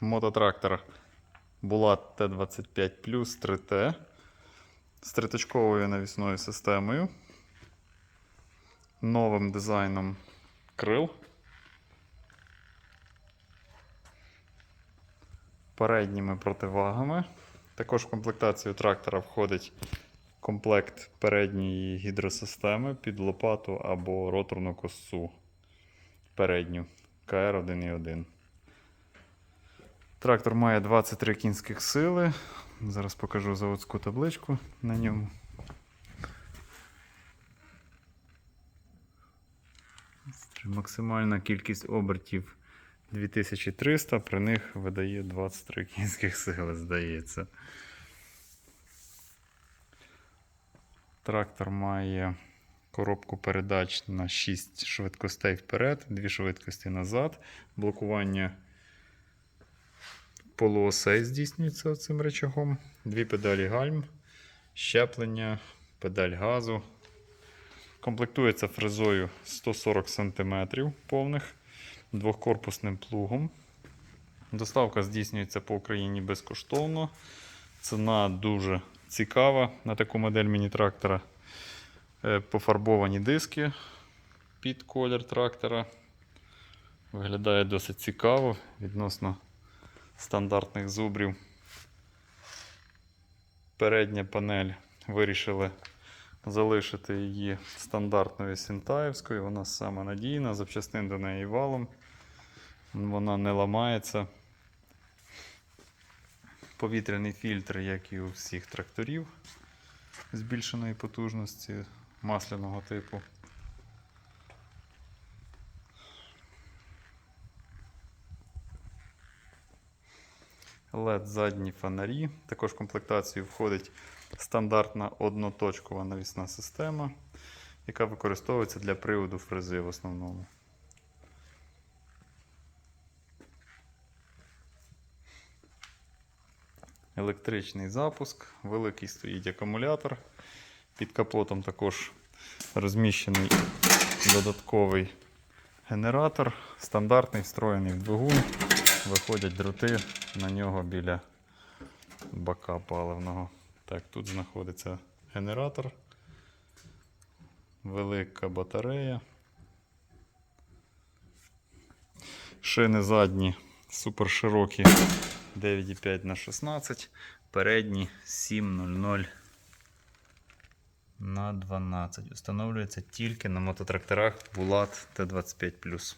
мототрактор Булат Т-25 плюс 3Т з триточковою навісною системою, новим дизайном крил, передніми противагами. Також в комплектацію трактора входить комплект передньої гідросистеми під лопату або роторну косу передню КР-1.1. Трактор має 23 кінських сили. Зараз покажу заводську табличку на ньому. Максимальна кількість обертів 2300, при них видає 23 кінських сили, здається. Трактор має коробку передач на 6 швидкостей вперед, 2 швидкості назад. Блокування полуосей здійснюється цим речагом. Дві педалі гальм, щеплення, педаль газу. Комплектується фрезою 140 см повних, двохкорпусним плугом. Доставка здійснюється по Україні безкоштовно. Ціна дуже цікава на таку модель міні-трактора. Е, Пофарбовані диски під колір трактора. Виглядає досить цікаво відносно стандартних зубрів. Передня панель вирішили залишити її стандартною синтаївською. Вона саме надійна, запчастин до неї валом. Вона не ламається. Повітряний фільтр, як і у всіх тракторів збільшеної потужності масляного типу. LED задні фонарі. Також в комплектацію входить стандартна одноточкова навісна система, яка використовується для приводу фрези в основному. Електричний запуск, великий стоїть акумулятор. Під капотом також розміщений додатковий генератор, стандартний встроєний в двигун. Виходять дроти на нього біля бака паливного. Так, тут знаходиться генератор, велика батарея. Шини задні супер широкі 9,5 на 16, передні 7,00 на 12. Встановлюється тільки на мототракторах Булат Т-25.